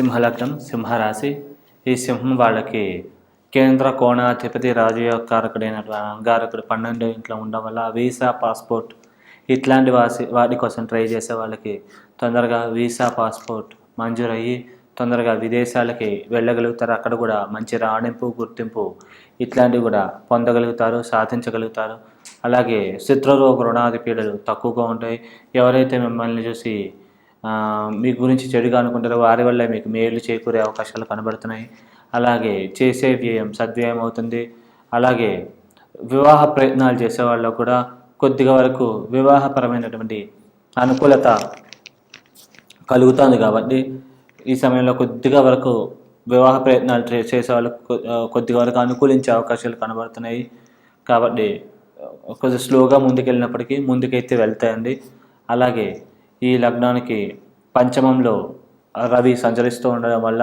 సింహలగ్నం సింహరాశి. ఈ సింహం వాళ్ళకి కేంద్ర కోణాధిపతి రాజయోగకారకుడైన అంగారకుడు పన్నెండు ఇంట్లో ఉండడం వల్ల వీసా పాస్పోర్ట్ ఇట్లాంటి వాసి వాటి కోసం ట్రై చేసే వాళ్ళకి తొందరగా వీసా పాస్పోర్ట్ మంజూరయ్యి తొందరగా విదేశాలకి వెళ్ళగలుగుతారు. అక్కడ కూడా మంచి రాణింపు గుర్తింపు ఇట్లాంటివి కూడా పొందగలుగుతారు సాధించగలుగుతారు. అలాగే శత్రురోగ రుణాది పీడలు తక్కువగా ఉంటాయి. ఎవరైతే మిమ్మల్ని చూసి మీ గురించి చెడుగా అనుకుంటారు వారి వల్ల మీకు మేలు చేకూరే అవకాశాలు కనబడుతున్నాయి. అలాగే చేసే వ్యయం సద్వ్యయం అవుతుంది. అలాగే వివాహ ప్రయత్నాలు చేసే వాళ్ళు కూడా కొద్దిగా వరకు వివాహపరమైనటువంటి అనుకూలత కలుగుతుంది కాబట్టి ఈ సమయంలో కొద్దిగా వరకు వివాహ ప్రయత్నాలు ట్రే- చేసే వాళ్ళకు కొద్దిగా వరకు అనుకూలించే అవకాశాలు కనబడుతున్నాయి. కాబట్టి కొద్దిగా కొంచెం స్లోగా ముందుకెళ్ళినప్పటికీ ముందుకైతే వెళ్తాయండి. అలాగే ఈ లగ్నానికి పంచమంలో రవి సంచరిస్తూ ఉండడం వల్ల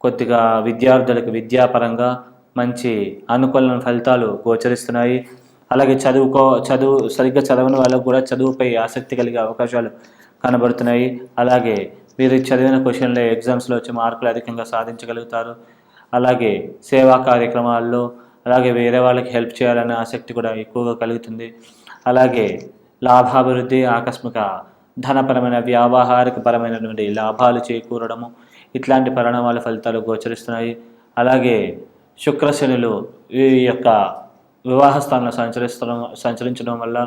కొద్దిగా విద్యార్థులకు విద్యాపరంగా మంచి అనుకూల ఫలితాలు గోచరిస్తున్నాయి. అలాగే చదువుకో చదువు సరిగ్గా చదవని వాళ్ళకు కూడా చదువుపై ఆసక్తి కలిగే అవకాశాలు కనబడుతున్నాయి. అలాగే మీరు చదివిన క్వశ్చన్లే ఎగ్జామ్స్లో వచ్చి మార్కులు అధికంగా సాధించగలుగుతారు. అలాగే సేవా కార్యక్రమాల్లో అలాగే వేరే వాళ్ళకి హెల్ప్ చేయాలనే ఆసక్తి కూడా ఎక్కువగా కలుగుతుంది. అలాగే లాభాభివృద్ధి ఆకస్మిక ధనపరమైన వ్యావహారిక పరమైనటువంటి లాభాలు చేకూరడము ఇట్లాంటి పరిణామాల ఫలితాలు గోచరిస్తున్నాయి. అలాగే శుక్రశనులు ఈ యొక్క వివాహ స్థానంలో సంచరిస్తడం సంచరించడం వల్ల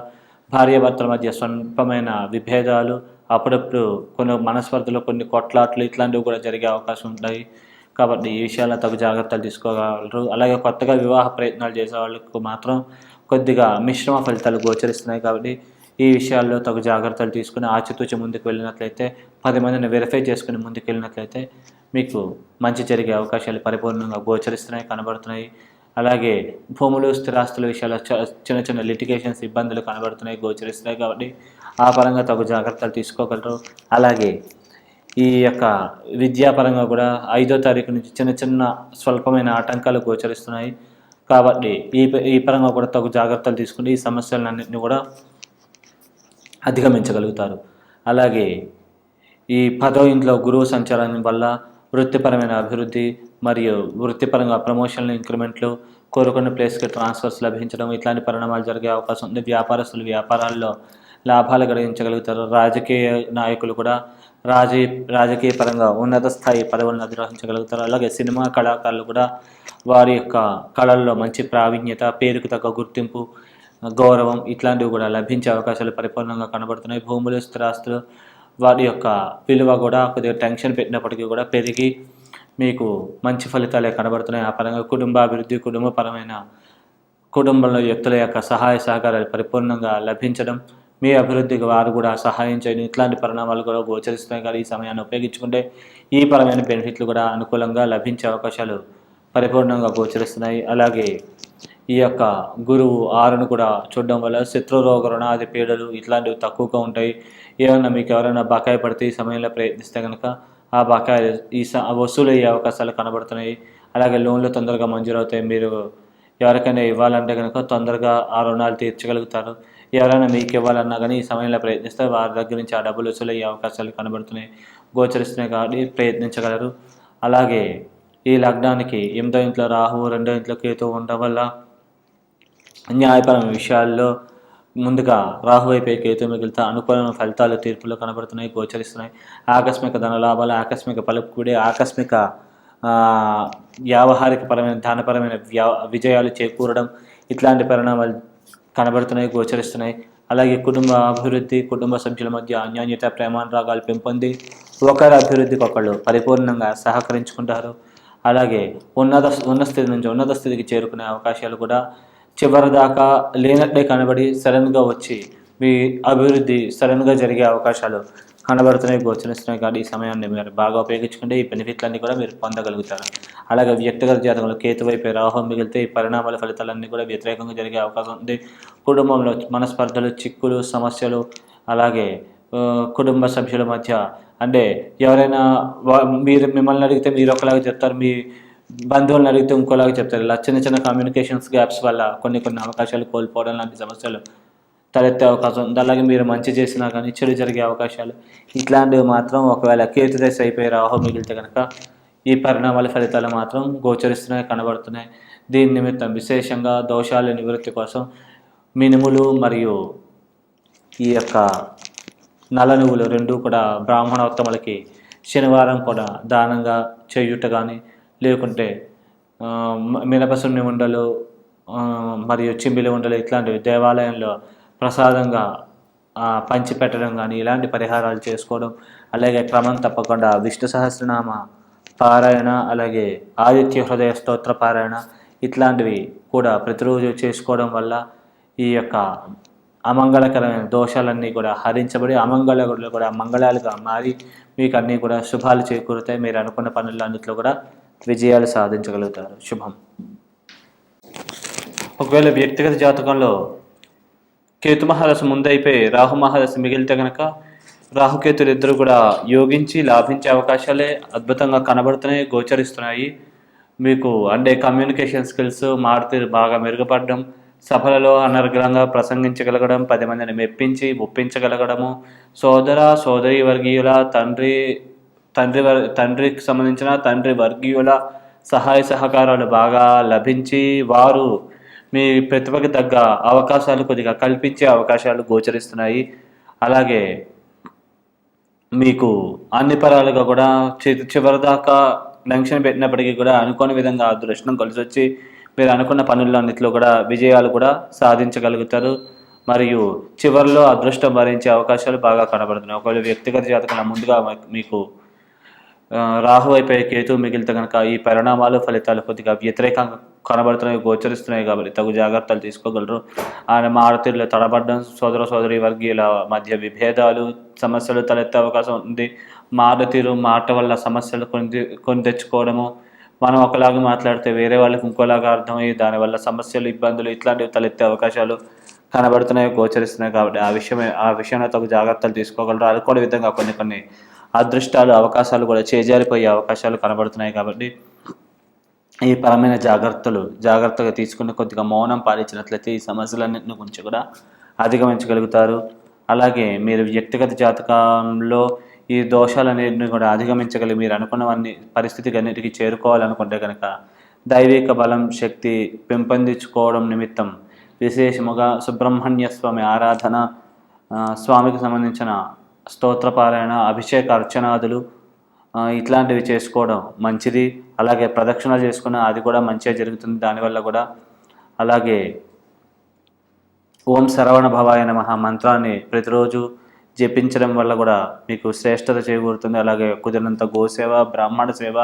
భార్యాభర్తల మధ్య స్వల్పమైన విభేదాలు అప్పుడప్పుడు కొన్ని మనస్పర్ధలు కొన్ని కొట్లాట్లు ఇట్లాంటివి కూడా జరిగే అవకాశం ఉంటాయి. కాబట్టి ఈ విషయాల్లో తగు జాగ్రత్తలు తీసుకోగలరు. అలాగే కొత్తగా వివాహ ప్రయత్నాలు చేసే వాళ్ళకు మాత్రం కొద్దిగా మిశ్రమ ఫలితాలు గోచరిస్తున్నాయి కాబట్టి ఈ విషయాల్లో తగు జాగ్రత్తలు తీసుకుని ఆచితూచి ముందుకు వెళ్ళినట్లయితే పది మందిని వెరిఫై చేసుకుని ముందుకు వెళ్ళినట్లయితే మీకు మంచి జరిగే అవకాశాలు పరిపూర్ణంగా గోచరిస్తున్నాయి కనబడుతున్నాయి. అలాగే భూములు స్థిరాస్తుల విషయాల్లో చ- చిన్న చిన్న లిటిగేషన్స్ ఇబ్బందులు కనబడుతున్నాయి గోచరిస్తున్నాయి కాబట్టి ఆ పరంగా తగు జాగ్రత్తలు తీసుకోగలరు. అలాగే ఈ యొక్క విద్యాపరంగా కూడా ఐదో తారీఖు నుంచి చిన్న చిన్న స్వల్పమైన ఆటంకాలు గోచరిస్తున్నాయి. కాబట్టి ఈ ప- ఈ పరంగా కూడా తగు జాగ్రత్తలు తీసుకుని ఈ సమస్యలన్నింటినీ కూడా అధిగమించగలుగుతారు. అలాగే ఈ పదో ఇంట్లో గురువు సంచారం వల్ల వృత్తిపరమైన అభివృద్ధి మరియు వృత్తిపరంగా ప్రమోషన్లు ఇంక్రిమెంట్లు కోరుకున్న ప్లేస్కి ట్రాన్స్ఫర్స్ లభించడం ఇట్లాంటి పరిణామాలు జరిగే అవకాశం ఉంది. వ్యాపారస్తులు వ్యాపారాల్లో లాభాలు గడించగలుగుతారు రాజకీయ నాయకులు కూడా రాజీ రాజకీయ పరంగా ఉన్నత స్థాయి పదవులను అధిరోహించగలుగుతారు. అలాగే సినిమా కళాకారులు కూడా వారి యొక్క కళల్లో మంచి ప్రావీణ్యత పేరుకు తగ్గ గుర్తింపు గౌరవం ఇట్లాంటివి కూడా లభించే అవకాశాలు పరిపూర్ణంగా కనబడుతున్నాయి. భూములు స్థిరాస్తులు వారి యొక్క విలువ కూడా కొద్దిగా టెన్షన్ పెట్టినప్పటికీ కూడా పెరిగి మీకు మంచి ఫలితాలే కనబడుతున్నాయి. ఆ పరంగా కుటుంబాభివృద్ధి కుటుంబపరమైన కుటుంబంలో వ్యక్తుల యొక్క సహాయ సహకారాలు పరిపూర్ణంగా లభించడం మీ అభివృద్ధికి వారు కూడా సహాయం చేయడం ఇట్లాంటి పరిణామాలు కూడా గోచరిస్తున్నాయి. కానీ ఈ సమయాన్ని ఉపయోగించుకుంటే ఈ పరమైన బెనిఫిట్లు కూడా అనుకూలంగా లభించే అవకాశాలు పరిపూర్ణంగా గోచరిస్తున్నాయి. అలాగే ఈ యొక్క గురువు ఆరును కూడా చూడడం వల్ల శత్రురోగ రుణాది పీడలు ఇట్లాంటివి తక్కువగా ఉంటాయి. ఏమన్నా మీకు ఎవరైనా బకాయి పడితే ఈ సమయంలో ప్రయత్నిస్తే కనుక ఆ బకాయి ఈ స వసూలు అయ్యే అవకాశాలు కనబడుతున్నాయి. అలాగే లోన్లు తొందరగా మంజూరవుతాయి. మీరు ఎవరికైనా ఇవ్వాలంటే కనుక తొందరగా ఆ రుణాలు తీర్చగలుగుతారు. ఎవరైనా మీకు ఇవ్వాలన్నా కానీ ఈ సమయంలో ప్రయత్నిస్తే వారి దగ్గర నుంచి ఆ డబ్బులు వసూలు అయ్యే అవకాశాలు కనబడుతున్నాయి. గోచరిస్తున్నాయి కాబట్టి ప్రయత్నించగలరు. అలాగే ఈ లగ్నానికి ఎనిమిదో ఇంట్లో రాహువు రెండో ఇంట్లో కేతు ఉండడం వల్ల న్యాయపరమైన విషయాల్లో ముందుగా రాహు కేతు మిగిలితే అనుకూలమైన ఫలితాలు తీర్పులు కనబడుతున్నాయి గోచరిస్తున్నాయి. ఆకస్మిక ధన లాభాలు ఆకస్మిక పలుపుకుడి ఆకస్మిక వ్యావహారిక పరమైన ధనపరమైన వ్యా విజయాలు చేకూరడం ఇట్లాంటి పరిణామాలు కనబడుతున్నాయి గోచరిస్తున్నాయి. అలాగే కుటుంబ అభివృద్ధి కుటుంబ సభ్యుల మధ్య అన్యోన్యత ప్రేమానురాగాలు పెంపొంది. ఒకరి అభివృద్ధికి ఒకళ్ళు పరిపూర్ణంగా సహకరించుకుంటారు. అలాగే ఉన్నత ఉన్న స్థితి నుంచి ఉన్నత స్థితికి చేరుకునే అవకాశాలు కూడా చివరి దాకా లేనట్లే కనబడి సడన్గా వచ్చి మీ అభివృద్ధి సడన్గా జరిగే అవకాశాలు కనబడుతున్నాయి. గోచరిస్తున్నాయి. కానీ ఈ సమయాన్ని మీరు బాగా ఉపయోగించుకుంటే ఈ బెనిఫిట్లన్నీ కూడా మీరు పొందగలుగుతారు. అలాగే వ్యక్తిగత జాతకంలో కేతు వైపు రాహం మిగిలితే ఈ పరిణామాల ఫలితాలన్నీ కూడా వ్యతిరేకంగా జరిగే అవకాశం ఉంది. కుటుంబంలో మనస్పర్ధలు చిక్కులు సమస్యలు అలాగే కుటుంబ సభ్యుల మధ్య అంటే ఎవరైనా మీరు మిమ్మల్ని అడిగితే మీరు ఒకలాగా చెప్తారు. మీ బంధువులను అడిగితే ఇంకోలాగా చెప్తారు. ఇలా చిన్న చిన్న కమ్యూనికేషన్స్ గ్యాప్స్ వల్ల కొన్ని కొన్ని అవకాశాలు కోల్పోవడం లాంటి సమస్యలు తలెత్తే అవకాశం ఉంది. అలాగే మీరు మంచి చేసినా కానీ చెడు జరిగే అవకాశాలు ఇట్లాంటివి మాత్రం ఒకవేళ కీర్తి దశ అయిపోయి రాహో మిగిలితే కనుక ఈ పరిణామాల ఫలితాలు మాత్రం గోచరిస్తున్నాయి కనబడుతున్నాయి. దీని నిమిత్తం విశేషంగా దోషాల నివృత్తి కోసం మినుములు మరియు ఈ యొక్క నల్ల నువ్వులు రెండు కూడా బ్రాహ్మణోత్తములకి శనివారం కూడా దానంగా చేయుట కానీ లేకుంటే మినపసున్ని ఉండలు మరియు చిమ్మిలి ఉండలు ఇట్లాంటివి దేవాలయంలో ప్రసాదంగా పంచిపెట్టడం కానీ ఇలాంటి పరిహారాలు చేసుకోవడం అలాగే క్రమం తప్పకుండా విష్ణు సహస్రనామ పారాయణ అలాగే ఆదిత్య హృదయ స్తోత్ర పారాయణ ఇట్లాంటివి కూడా ప్రతిరోజు చేసుకోవడం వల్ల ఈ యొక్క అమంగళకరమైన దోషాలన్నీ కూడా హరించబడి అమంగళ కూడా మంగళాలుగా మారి మీకు అన్నీ కూడా శుభాలు చేకూరుతాయి. మీరు అనుకున్న పనులన్నింటిలో కూడా విజయాలు సాధించగలుగుతారు. శుభం. ఒకవేళ వ్యక్తిగత జాతకంలో కేతు మహాదశ ముందైపోయి రాహు మహాదశ మిగిలితే కనుక రాహుకేతులు ఇద్దరు కూడా యోగించి లాభించే అవకాశాలే అద్భుతంగా కనబడుతున్నాయి గోచరిస్తున్నాయి. మీకు అంటే కమ్యూనికేషన్ స్కిల్స్ మారుతీరు బాగా మెరుగుపడడం సభలలో అనర్గళంగా ప్రసంగించగలగడం పది మందిని మెప్పించి ఒప్పించగలగడము సోదర సోదరి వర్గీయుల తండ్రి తండ్రి తండ్రికి సంబంధించిన తండ్రి వర్గీయుల సహాయ సహకారాలు బాగా లభించి వారు మీ ప్రతిభకి తగ్గ అవకాశాలు కొద్దిగా కల్పించే అవకాశాలు గోచరిస్తున్నాయి. అలాగే మీకు అన్ని పరాలుగా కూడా చి- చివరిదాకా టెన్షన్ పెట్టినప్పటికీ కూడా అనుకోని విధంగా అదృష్టం కలిసి వచ్చి మీరు అనుకున్న పనులన్నింటిలో కూడా విజయాలు కూడా సాధించగలుగుతారు. మరియు చివరిలో అదృష్టం భరించే అవకాశాలు బాగా కనబడుతున్నాయి. ఒకవేళ వ్యక్తిగత జాతకంలో ముందుగా మీకు రాహు అయిపోయే కేతు మిగిలితే కనుక ఈ పరిణామాలు ఫలితాలు కొద్దిగా వ్యతిరేకంగా కనబడుతున్నాయి గోచరిస్తున్నాయి కాబట్టి తగు జాగ్రత్తలు తీసుకోగలరు. ఆయన మారుతీరులో తడబడ్డం సోదర సోదరి వర్గీయుల మధ్య విభేదాలు సమస్యలు తలెత్తే అవకాశం ఉంది. మారుతీరు మాట వల్ల సమస్యలు కొని కొని తెచ్చుకోవడము. మనం ఒకలాగా మాట్లాడితే వేరే వాళ్ళకి ఇంకోలాగా అర్థమయ్యి దానివల్ల సమస్యలు ఇబ్బందులు ఇట్లాంటివి తలెత్తే అవకాశాలు కనబడుతున్నాయి గోచరిస్తున్నాయి కాబట్టి ఆ విషయమే ఆ విషయంలో తగు జాగ్రత్తలు తీసుకోగలరు. అనుకోని విధంగా కొన్ని కొన్ని అదృష్టాలు అవకాశాలు కూడా చేజారిపోయే అవకాశాలు కనబడుతున్నాయి కాబట్టి ఈ పరమైన జాగ్రత్తలు జాగ్రత్తగా తీసుకుని కొద్దిగా మౌనం పాలించినట్లయితే ఈ సమస్యలన్నింటిని గురించి కూడా అధిగమించగలుగుతారు. అలాగే మీరు వ్యక్తిగత జాతకంలో ఈ దోషాలన్నింటినీ కూడా అధిగమించగలిగి మీరు అనుకున్నవన్నీ పరిస్థితికి అన్నిటికీ చేరుకోవాలనుకుంటే కనుక దైవిక బలం శక్తి పెంపొందించుకోవడం నిమిత్తం విశేషముగా సుబ్రహ్మణ్య స్వామి ఆరాధన స్వామికి సంబంధించిన స్తోత్రపారాయణ అభిషేక అర్చనాదులు ఇట్లాంటివి చేసుకోవడం మంచిది. అలాగే ప్రదక్షిణ చేసుకున్న అది కూడా మంచిగా జరుగుతుంది. దానివల్ల కూడా అలాగే ఓం శరవణ భవాయ నమః మంత్రాన్ని ప్రతిరోజు జపించడం వల్ల కూడా మీకు శ్రేష్టత చేకూరుతుంది. అలాగే కుదిరినంత గోసేవ బ్రాహ్మణ సేవ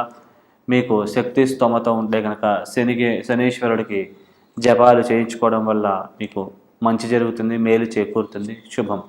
మీకు శక్తి స్తోమత ఉంటే కనుక శనికి శనీశ్వరుడికి జపాలు చేయించుకోవడం వల్ల మీకు మంచి జరుగుతుంది మేలు చేకూరుతుంది. శుభం.